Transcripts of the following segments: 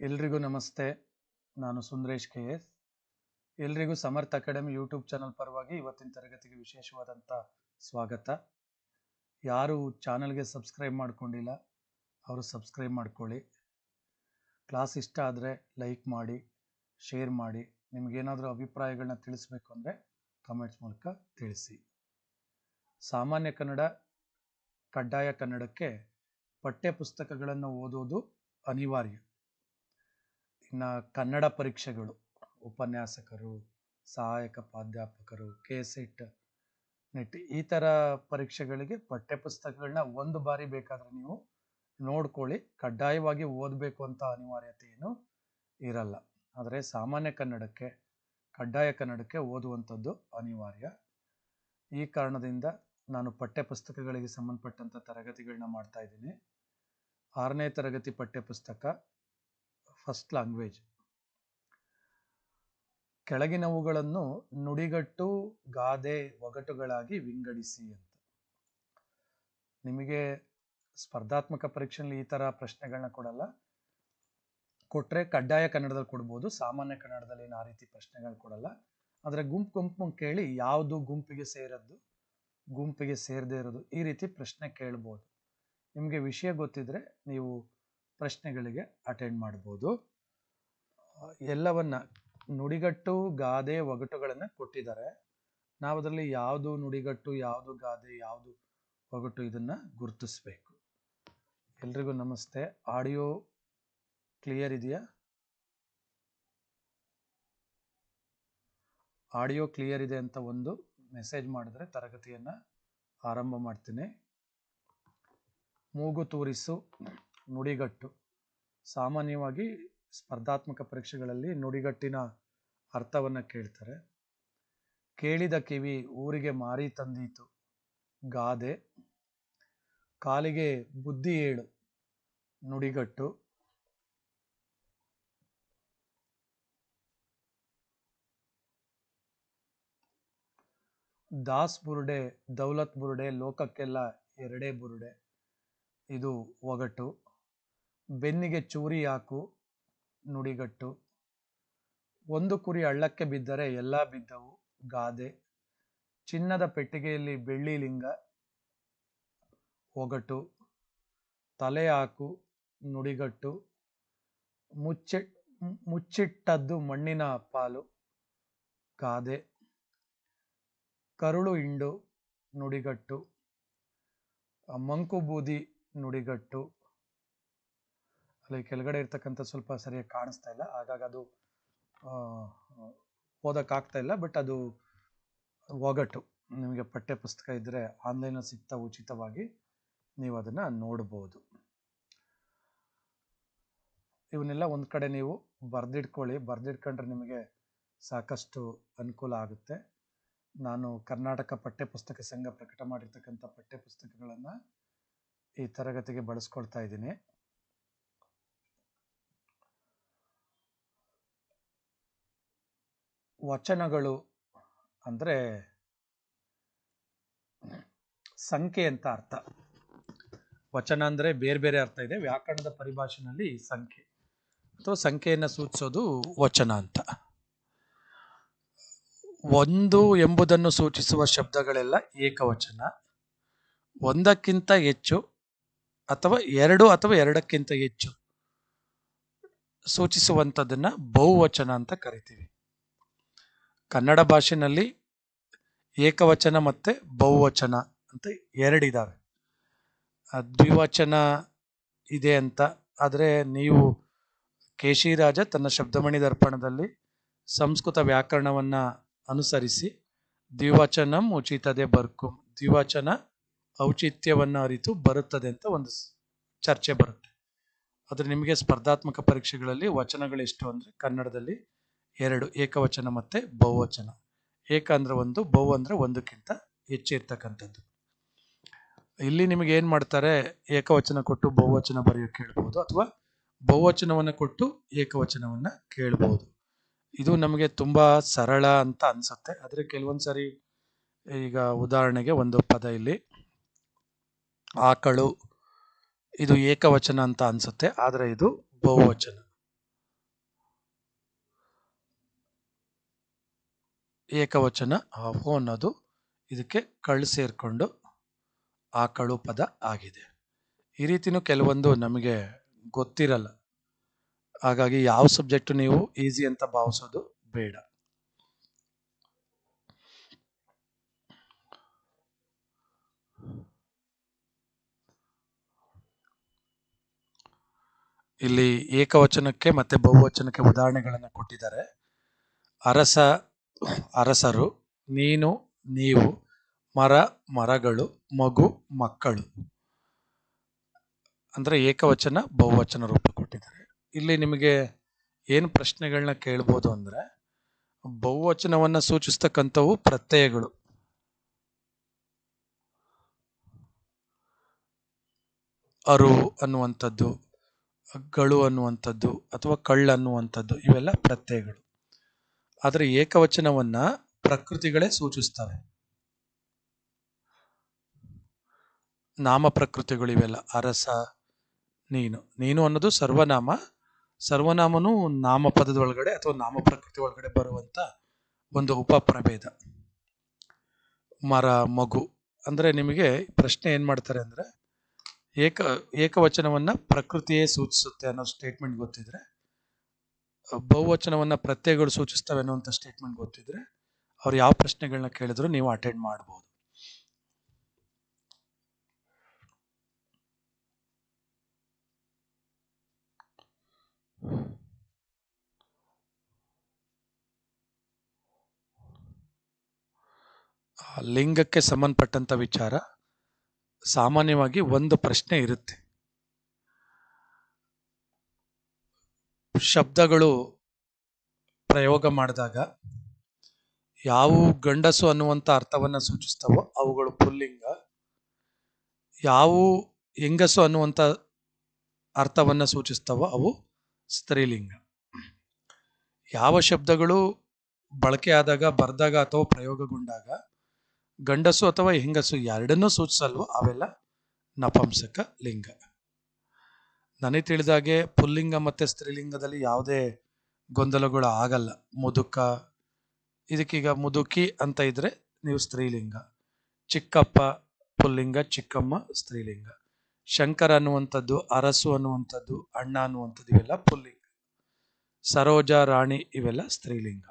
ಎಲ್ರಿಗೂ ನಮಸ್ತೆ. ನಾನು ಸುಂದರೇಶ್ ಕೆ ಎಸ್. ಎಲ್ರಿಗೂ ಸಮರ್ಥ ಅಕಾಡೆಮಿ ಯೂಟ್ಯೂಬ್ ಚಾನಲ್ ಪರವಾಗಿ ಇವತ್ತಿನ ತರಗತಿಗೆ ವಿಶೇಷವಾದಂಥ ಸ್ವಾಗತ. ಯಾರು ಚಾನಲ್ಗೆ ಸಬ್ಸ್ಕ್ರೈಬ್ ಮಾಡ್ಕೊಂಡಿಲ್ಲ, ಅವರು ಸಬ್ಸ್ಕ್ರೈಬ್ ಮಾಡ್ಕೊಳ್ಳಿ. ಕ್ಲಾಸ್ ಇಷ್ಟ ಆದರೆ ಲೈಕ್ ಮಾಡಿ, ಶೇರ್ ಮಾಡಿ, ನಿಮಗೇನಾದರೂ ಅಭಿಪ್ರಾಯಗಳನ್ನ ತಿಳಿಸ್ಬೇಕು ಅಂದರೆ ಕಮೆಂಟ್ಸ್ ಮೂಲಕ ತಿಳಿಸಿ. ಸಾಮಾನ್ಯ ಕನ್ನಡ, ಕಡ್ಡಾಯ ಕನ್ನಡಕ್ಕೆ ಪಠ್ಯ ಪುಸ್ತಕಗಳನ್ನು ಓದೋದು ಅನಿವಾರ್ಯ. ಇನ್ನು ಕನ್ನಡ ಪರೀಕ್ಷೆಗಳು, ಉಪನ್ಯಾಸಕರು, ಸಹಾಯಕ ಪ್ರಾಧ್ಯಾಪಕರು ಕೆ ಸೆಟ್ ನೆಟ್ ಈ ಥರ ಪರೀಕ್ಷೆಗಳಿಗೆ ಪಠ್ಯಪುಸ್ತಕಗಳನ್ನ ಒಂದು ಬಾರಿ ಬೇಕಾದರೆ ನೀವು ನೋಡ್ಕೊಳ್ಳಿ. ಕಡ್ಡಾಯವಾಗಿ ಓದಬೇಕು ಅಂತ ಅನಿವಾರ್ಯತೆ ಏನು ಇರಲ್ಲ. ಆದರೆ ಸಾಮಾನ್ಯ ಕನ್ನಡಕ್ಕೆ, ಕಡ್ಡಾಯ ಕನ್ನಡಕ್ಕೆ ಓದುವಂಥದ್ದು ಅನಿವಾರ್ಯ. ಈ ಕಾರಣದಿಂದ ನಾನು ಪಠ್ಯಪುಸ್ತಕಗಳಿಗೆ ಸಂಬಂಧಪಟ್ಟಂಥ ತರಗತಿಗಳನ್ನ ಮಾಡ್ತಾ ಇದ್ದೀನಿ. ಆರನೇ ತರಗತಿ ಪಠ್ಯ ಪುಸ್ತಕ ಫಸ್ಟ್ ಲ್ಯಾಂಗ್ವೇಜ್ ಕೆಳಗಿನವುಗಳನ್ನು ನುಡಿಗಟ್ಟು, ಗಾದೆ, ಒಗಟುಗಳಾಗಿ ವಿಂಗಡಿಸಿ ಅಂತ. ನಿಮಗೆ ಸ್ಪರ್ಧಾತ್ಮಕ ಪರೀಕ್ಷೆಯಲ್ಲಿ ಈ ಥರ ಪ್ರಶ್ನೆಗಳನ್ನ ಕೊಡಲ್ಲ. ಕೊಟ್ಟರೆ ಕಡ್ಡಾಯ ಕನ್ನಡದಲ್ಲಿ ಕೊಡ್ಬೋದು, ಸಾಮಾನ್ಯ ಕನ್ನಡದಲ್ಲಿ ಏನು ಆ ರೀತಿ ಪ್ರಶ್ನೆಗಳು ಕೊಡಲ್ಲ. ಆದರೆ ಗುಂಪು ಗುಂಪು ಕೇಳಿ ಯಾವುದು ಗುಂಪಿಗೆ ಸೇರದ್ದು, ಗುಂಪಿಗೆ ಸೇರದೇ ಇರೋದು ಈ ರೀತಿ ಪ್ರಶ್ನೆ ಕೇಳ್ಬೋದು. ನಿಮಗೆ ವಿಷಯ ಗೊತ್ತಿದ್ರೆ ನೀವು ಪ್ರಶ್ನೆಗಳಿಗೆ ಅಟೆಂಡ್ ಮಾಡ್ಬೋದು. ಎಲ್ಲವನ್ನ ನುಡಿಗಟ್ಟು, ಗಾದೆ, ಒಗಟುಗಳನ್ನು ಕೊಟ್ಟಿದ್ದಾರೆ. ನಾವು ಅದರಲ್ಲಿ ಯಾವುದು ನುಡಿಗಟ್ಟು, ಯಾವುದು ಗಾದೆ, ಯಾವುದು ಒಗಟು ಇದನ್ನ ಗುರುತಿಸ್ಬೇಕು. ಎಲ್ರಿಗೂ ನಮಸ್ತೆ. ಆಡಿಯೋ ಕ್ಲಿಯರ್ ಇದೆಯಾ? ಆಡಿಯೋ ಕ್ಲಿಯರ್ ಇದೆ ಅಂತ ಒಂದು ಮೆಸೇಜ್ ಮಾಡಿದ್ರೆ ತರಗತಿಯನ್ನ ಆರಂಭ ಮಾಡ್ತೀನಿ. ಮೂಗು ತೂರಿಸು. ನುಡಿಗಟ್ಟು. ಸಾಮಾನ್ಯವಾಗಿ ಸ್ಪರ್ಧಾತ್ಮಕ ಪರೀಕ್ಷೆಗಳಲ್ಲಿ ನುಡಿಗಟ್ಟಿನ ಅರ್ಥವನ್ನು ಕೇಳ್ತಾರೆ. ಕೇಳಿದ ಕಿವಿ ಊರಿಗೆ ಮಾರಿ ತಂದೀತು. ಗಾದೆ. ಕಾಲಿಗೆ ಬುದ್ಧಿ ಏಳು. ನುಡಿಗಟ್ಟು. ದಾಸ್ ಬುರುಡೆ, ದೌಲತ್ ಬುರುಡೆ, ಲೋಕಕ್ಕೆಲ್ಲ ಎರಡೇ ಬುರುಡೆ. ಇದು ಒಗಟು. ಬೆನ್ನಿಗೆ ಚೂರಿ ಹಾಕು, ನುಡಿಗಟ್ಟು. ಒಂದು ಕುರಿ ಹಳ್ಳಕ್ಕೆ ಬಿದ್ದರೆ ಎಲ್ಲ ಬಿದ್ದವು, ಗಾದೆ. ಚಿನ್ನದ ಪೆಟ್ಟಿಗೆಯಲ್ಲಿ ಬೆಳ್ಳಿ ಲಿಂಗ, ಒಗಟು. ತಲೆ ಹಾಕು, ನುಡಿಗಟ್ಟು. ಮುಚ್ಚಿ, ಮುಚ್ಚಿಟ್ಟದ್ದು ಮಣ್ಣಿನ ಪಾಲು, ಗಾದೆ. ಕರುಳು ಹಿಂಡು, ನುಡಿಗಟ್ಟು. ಮಂಕು ಬೂದಿ ನುಡಿಗಟ್ಟು. ಅಲ್ಲಿ ಕೆಳಗಡೆ ಇರ್ತಕ್ಕಂಥ ಸ್ವಲ್ಪ ಸರಿಯಾಗಿ ಕಾಣಿಸ್ತಾ ಇಲ್ಲ. ಹಾಗಾಗಿ ಅದು ಓದೋಕ್ಕಾಗ್ತಾ ಇಲ್ಲ, ಬಟ್ ಅದು ಒಗಟು. ನಿಮಗೆ ಪಠ್ಯ ಪುಸ್ತಕ ಇದ್ದರೆ ಆನ್ಲೈನಲ್ಲಿ ಸಿಗ್ತಾ ಉಚಿತವಾಗಿ ನೀವು ಅದನ್ನು ನೋಡ್ಬೋದು. ಇವನ್ನೆಲ್ಲ ಒಂದು ಕಡೆ ನೀವು ಬರೆದಿಟ್ಕೊಳ್ಳಿ. ಬರೆದಿಟ್ಕೊಂಡ್ರೆ ನಿಮಗೆ ಸಾಕಷ್ಟು ಅನುಕೂಲ ಆಗುತ್ತೆ. ನಾನು ಕರ್ನಾಟಕ ಪಠ್ಯಪುಸ್ತಕ ಸಂಘ ಪ್ರಕಟ ಮಾಡಿರ್ತಕ್ಕಂಥ ಪಠ್ಯಪುಸ್ತಕಗಳನ್ನು ಈ ತರಗತಿಗೆ ಬಳಸ್ಕೊಳ್ತಾ ಇದ್ದೀನಿ. ವಚನಗಳು ಅಂದರೆ ಸಂಖ್ಯೆ ಅಂತ ಅರ್ಥ. ವಚನ ಅಂದರೆ ಬೇರೆ ಬೇರೆ ಅರ್ಥ ಇದೆ. ವ್ಯಾಕರಣದ ಪರಿಭಾಷೆನಲ್ಲಿ ಸಂಖ್ಯೆ. ಅಥವಾ ಸಂಖ್ಯೆಯನ್ನು ಸೂಚಿಸೋದು ವಚನ ಅಂತ. ಒಂದು ಎಂಬುದನ್ನು ಸೂಚಿಸುವ ಶಬ್ದಗಳೆಲ್ಲ ಏಕವಚನ. ಒಂದಕ್ಕಿಂತ ಹೆಚ್ಚು ಅಥವಾ ಎರಡು ಅಥವಾ ಎರಡಕ್ಕಿಂತ ಹೆಚ್ಚು ಸೂಚಿಸುವಂಥದ್ದನ್ನು ಬಹುವಚನ ಅಂತ ಕರಿತೀವಿ. ಕನ್ನಡ ಭಾಷೆನಲ್ಲಿ ಏಕವಚನ ಮತ್ತೆ ಬಹುವಚನ ಅಂತ ಎರಡಿದ್ದಾವೆ ದ್ವಿವಚನ ಇದೆ ಅಂತ. ಆದರೆ ನೀವು ಕೇಶಿರಾಜ ತನ್ನ ಶಬ್ದಮಣಿ ದರ್ಪಣದಲ್ಲಿ ಸಂಸ್ಕೃತ ವ್ಯಾಕರಣವನ್ನು ಅನುಸರಿಸಿ ದ್ವಿವಚನಂ ಉಚಿತದೆ ಬರ್ಕು, ದ್ವಿವಚನ ಔಚಿತ್ಯವನ್ನು ಅರಿತು ಬರುತ್ತದೆ ಅಂತ ಒಂದು ಚರ್ಚೆ ಬರುತ್ತೆ. ಆದರೆ ನಿಮಗೆ ಸ್ಪರ್ಧಾತ್ಮಕ ಪರೀಕ್ಷೆಗಳಲ್ಲಿ ವಚನಗಳು ಎಷ್ಟು ಅಂದರೆ ಕನ್ನಡದಲ್ಲಿ ಎರಡು ಏಕವಚನ ಮತ್ತೆ ಬಹುವಚನ. ಏಕ ಅಂದ್ರೆ ಒಂದು, ಬಹು ಅಂದರೆ ಒಂದಕ್ಕಿಂತ ಹೆಚ್ಚಿರ್ತಕ್ಕಂಥದ್ದು ಇಲ್ಲಿ ನಿಮಗೆ ಏನು ಮಾಡ್ತಾರೆ? ಏಕವಚನ ಕೊಟ್ಟು ಬಹುವಚನ ಬರೆಯೋಕೆ ಕೇಳ್ಬೋದು ಅಥವಾ ಬಹುವಚನವನ್ನು ಕೊಟ್ಟು ಏಕವಚನವನ್ನ ಕೇಳ್ಬೋದು. ಇದು ನಮಗೆ ತುಂಬಾ ಸರಳ ಅಂತ ಅನ್ಸುತ್ತೆ. ಆದರೆ ಕೆಲವೊಂದು ಸಾರಿ ಈಗ ಉದಾಹರಣೆಗೆ ಒಂದು ಪದ ಇಲ್ಲಿ, ಆಕಳು. ಇದು ಏಕವಚನ ಅಂತ ಅನ್ಸುತ್ತೆ. ಆದರೆ ಇದು ಬಹುವಚನ. ಏಕವಚನ ಅಹೋ ಅನ್ನೋದು ಇದಕ್ಕೆ ಕಳ್ಳು ಸೇರಿಕೊಂಡು ಆಕಳು ಪದ ಆಗಿದೆ. ಈ ರೀತಿನೂ ಕೆಲವೊಂದು ನಮಗೆ ಗೊತ್ತಿರಲ್ಲ. ಹಾಗಾಗಿ ಯಾವ ಸಬ್ಜೆಕ್ಟ್ ನೀವು ಈಸಿ ಅಂತ ಭಾವಿಸೋದು ಬೇಡ. ಇಲ್ಲಿ ಏಕವಚನಕ್ಕೆ ಮತ್ತೆ ಬಹುವಚನಕ್ಕೆ ಉದಾಹರಣೆಗಳನ್ನು ಕೊಟ್ಟಿದ್ದಾರೆ. ಅರಸ ಅರಸರು, ನೀನು, ನೀವು, ಮರ, ಮರಗಳು, ಮಗು, ಮಕ್ಕಳು. ಅಂದ್ರೆ ಏಕವಚನ, ಬಹುವಚನ ರೂಪ ಕೊಟ್ಟಿದ್ದಾರೆ. ಇಲ್ಲಿ ನಿಮಗೆ ಏನು ಪ್ರಶ್ನೆಗಳನ್ನ ಕೇಳ್ಬೋದು ಅಂದ್ರೆ, ಬಹುವಚನವನ್ನ ಸೂಚಿಸ್ತಕ್ಕಂಥವು ಪ್ರತ್ಯಯಗಳು. ಅರು ಅನ್ನುವಂಥದ್ದು, ಗಳು ಅನ್ನುವಂಥದ್ದು, ಅಥವಾ ಕಳ್ಳು ಅನ್ನುವಂಥದ್ದು, ಇವೆಲ್ಲ ಪ್ರತ್ಯಯಗಳು. ಆದರೆ ಏಕವಚನವನ್ನ ಪ್ರಕೃತಿಗಳೇ ಸೂಚಿಸ್ತವೆ. ನಾಮ ಪ್ರಕೃತಿಗಳು ಇವೆಲ್ಲ ಅರಸ, ನೀನು. ನೀನು ಅನ್ನೋದು ಸರ್ವನಾಮ. ಸರ್ವನಾಮನು ನಾಮಪದದ ಒಳಗಡೆ ಅಥವಾ ನಾಮ ಪ್ರಕೃತಿ ಒಳಗಡೆ ಬರುವಂತ ಒಂದು ಉಪಪ್ರಭೇದ. ಮರ, ಮಗು. ಅಂದ್ರೆ ನಿಮಗೆ ಪ್ರಶ್ನೆ ಏನ್ ಮಾಡ್ತಾರೆ ಅಂದ್ರೆ ಏಕ, ಏಕವಚನವನ್ನ ಪ್ರಕೃತಿಯೇ ಸೂಚಿಸುತ್ತೆ ಅನ್ನೋ ಸ್ಟೇಟ್ಮೆಂಟ್ ಗೊತ್ತಿದ್ರೆ ಬಹುವಚನವನ್ನ ಪ್ರತ್ಯಯಗಳು ಸೂಚಿಸ್ತವೆ ಅನ್ನುವಂಥ ಸ್ಟೇಟ್ಮೆಂಟ್ ಗೊತ್ತಿದ್ರೆ, ಅವ್ರು ಯಾವ ಪ್ರಶ್ನೆಗಳನ್ನ ಕೇಳಿದ್ರು ನೀವು ಅಟೆಂಡ್ ಮಾಡ್ಬೋದು. ಲಿಂಗಕ್ಕೆ ಸಂಬಂಧಪಟ್ಟಂಥ ವಿಚಾರ, ಸಾಮಾನ್ಯವಾಗಿ ಒಂದು ಪ್ರಶ್ನೆ ಇರುತ್ತೆ. ಶಬ್ದಗಳು ಪ್ರಯೋಗ ಮಾಡಿದಾಗ ಯಾವು ಗಂಡಸು ಅನ್ನುವಂಥ ಅರ್ಥವನ್ನು ಸೂಚಿಸ್ತವೋ ಅವುಗಳು ಪುಲ್ಲಿಂಗ. ಯಾವು ಹೆಂಗಸು ಅನ್ನುವಂಥ ಅರ್ಥವನ್ನು ಸೂಚಿಸ್ತವೋ ಅವು ಸ್ತ್ರೀಲಿಂಗ. ಯಾವ ಶಬ್ದಗಳು ಬಳಕೆಯಾದಾಗ ಬರೆದಾಗ ಅಥವಾ ಪ್ರಯೋಗಗೊಂಡಾಗ ಗಂಡಸು ಅಥವಾ ಹೆಂಗಸು ಎರಡನ್ನೂ ಸೂಚಿಸಲ್ವೋ ಅವೆಲ್ಲ ನಪಂಸಕ ಲಿಂಗ ನನಗೆ ತಿಳಿದಾಗೆ ಪುಲ್ಲಿಂಗ ಮತ್ತು ಸ್ತ್ರೀಲಿಂಗದಲ್ಲಿ ಯಾವುದೇ ಗೊಂದಲಗಳು ಆಗಲ್ಲ. ಮುದುಕ ಇದಕ್ಕೀಗ ಮುದುಕಿ ಅಂತ ಇದ್ರೆ ನೀವು ಸ್ತ್ರೀಲಿಂಗ. ಚಿಕ್ಕಪ್ಪ ಪುಲ್ಲಿಂಗ, ಚಿಕ್ಕಮ್ಮ ಸ್ತ್ರೀಲಿಂಗ. ಶಂಕರ ಅನ್ನುವಂಥದ್ದು, ಅರಸು ಅನ್ನುವಂಥದ್ದು, ಅಣ್ಣ ಅನ್ನುವಂಥದ್ದು ಇವೆಲ್ಲ ಪುಲ್ಲಿಂಗ. ಸರೋಜ, ರಾಣಿ ಇವೆಲ್ಲ ಸ್ತ್ರೀಲಿಂಗ.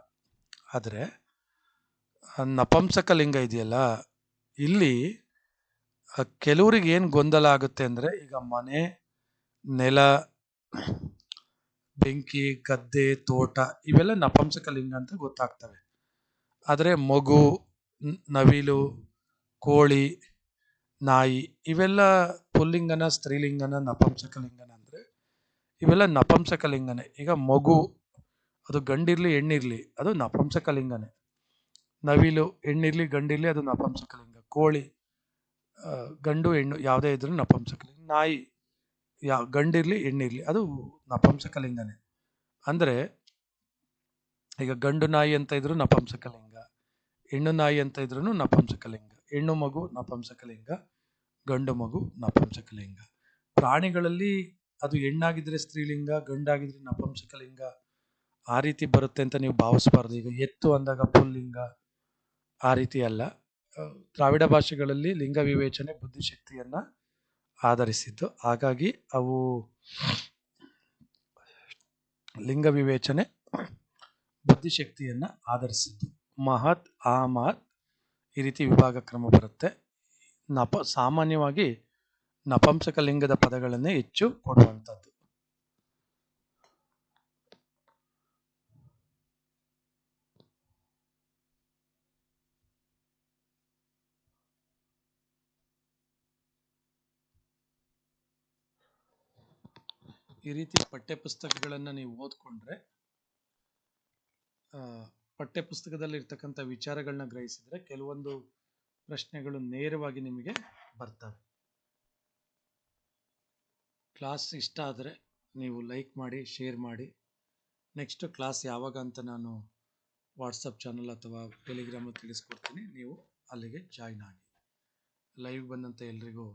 ಆದರೆ, ನಪಂಸಕ ಲಿಂಗ ಇದೆಯಲ್ಲ, ಇಲ್ಲಿ ಕೆಲವರಿಗೆ ಏನು ಗೊಂದಲ ಆಗುತ್ತೆ ಅಂದರೆ ಈಗ ಮನೆ ನೆಲ, ಬೆಂಕಿ, ಗದ್ದೆ, ತೋಟ ಇವೆಲ್ಲ ನಪಂಸಕ ಲಿಂಗ ಅಂತ ಗೊತ್ತಾಗ್ತವೆ. ಆದರೆ ಮಗು ನವಿಲು, ಕೋಳಿ, ನಾಯಿ ಇವೆಲ್ಲ ಪುಲ್ಲಿಂಗನ, ಸ್ತ್ರೀಲಿಂಗನ, ನಪಂಸಕ ಲಿಂಗನ ಅಂದ್ರೆ ಇವೆಲ್ಲ ನಪಂಸಕ ಲಿಂಗನೇ. ಈಗ ಮಗು ಅದು ಗಂಡಿರಲಿ, ಹೆಣ್ಣಿರಲಿ ಅದು ನಪಂಸಕ ಲಿಂಗನೇ. ನವಿಲು, ಹೆಣ್ಣಿರಲಿ, ಗಂಡಿರಲಿ ಅದು ನಪಂಸಕ ಲಿಂಗ. ಕೋಳಿ ಗಂಡು, ಹೆಣ್ಣು ಯಾವುದೇ ಇದ್ರೂ ನಪಂಸಕ ಲಿಂಗ. ನಾಯಿ ಯಾ ಗಂಡಿರಲಿ, ಹೆಣ್ಣಿರಲಿ, ಅದು ನಪುಂಸಕಲಿಂಗನೇ. ಅಂದರೆ, ಈಗ ಗಂಡು ನಾಯಿ ಅಂತ ಇದ್ರು ನಪುಂಸಕಲಿಂಗ, ಹೆಣ್ಣು ನಾಯಿ ಅಂತ ಇದ್ರೂ ನಪುಂಸಕಲಿಂಗ, ಹೆಣ್ಣು ಮಗು ನಪಂಸಕಲಿಂಗ, ಗಂಡು ಮಗು ನಪಂಸಕಲಿಂಗ. ಪ್ರಾಣಿಗಳಲ್ಲಿ ಅದು ಹೆಣ್ಣಾಗಿದ್ರೆ ಸ್ತ್ರೀಲಿಂಗ, ಗಂಡಾಗಿದ್ರೆ ನಪುಂಸಕಲಿಂಗ, ಆ ರೀತಿ ಬರುತ್ತೆ ಅಂತ ನೀವು ಭಾವಿಸ್ಬಾರ್ದು. ಈಗ ಎತ್ತು ಅಂದಾಗ ಪುಲ್ಲಿಂಗ, ಆ ರೀತಿ ಅಲ್ಲ. ದ್ರಾವಿಡ ಭಾಷೆಗಳಲ್ಲಿ ಲಿಂಗ ವಿವೇಚನೆ, ಬುದ್ಧಿಶಕ್ತಿಯನ್ನ ಆಧರಿಸಿದ್ದು. ಹಾಗಾಗಿ ಅವು ಲಿಂಗ ವಿವೇಚನೆ, ಬುದ್ಧಿಶಕ್ತಿಯನ್ನು ಆಧರಿಸಿದ್ದು. ಮಹತ್ ಆ ಮಹತ್ ಈ ರೀತಿ ವಿಭಾಗ ಕ್ರಮ ಬರುತ್ತೆ. ನಪ, ಸಾಮಾನ್ಯವಾಗಿ ನಪಂಸಕ ಲಿಂಗದ ಪದಗಳನ್ನೇ ಹೆಚ್ಚು ಕೊಡುವಂಥದ್ದು. ಈ ರೀತಿ ಪಠ್ಯಪುಸ್ತಕಗಳನ್ನು ನೀವು ಓದ್ಕೊಂಡ್ರೆ ಪಠ್ಯಪುಸ್ತಕದಲ್ಲಿ ಇರ್ತಕ್ಕಂಥ ವಿಚಾರಗಳನ್ನ ಗ್ರಹಿಸಿದ್ರೆ ಕೆಲವೊಂದು ಪ್ರಶ್ನೆಗಳು ನೇರವಾಗಿ ನಿಮಗೆ ಬರ್ತವೆ. ಕ್ಲಾಸ್ ಇಷ್ಟ ಆದರೆ ನೀವು ಲೈಕ್ ಮಾಡಿ, ಶೇರ್ ಮಾಡಿ. ನೆಕ್ಸ್ಟ್ ಕ್ಲಾಸ್ ಯಾವಾಗ ಅಂತ ನಾನು ವಾಟ್ಸಪ್ ಚಾನಲ್ ಅಥವಾ ಟೆಲಿಗ್ರಾಮಲ್ಲಿ ತಿಳಿಸ್ಕೊಡ್ತೀನಿ. ನೀವು ಅಲ್ಲಿಗೆ ಜಾಯ್ನ್ ಆಗಿ. ಲೈವ್ ಬಂದಂಥ ಎಲ್ರಿಗೂ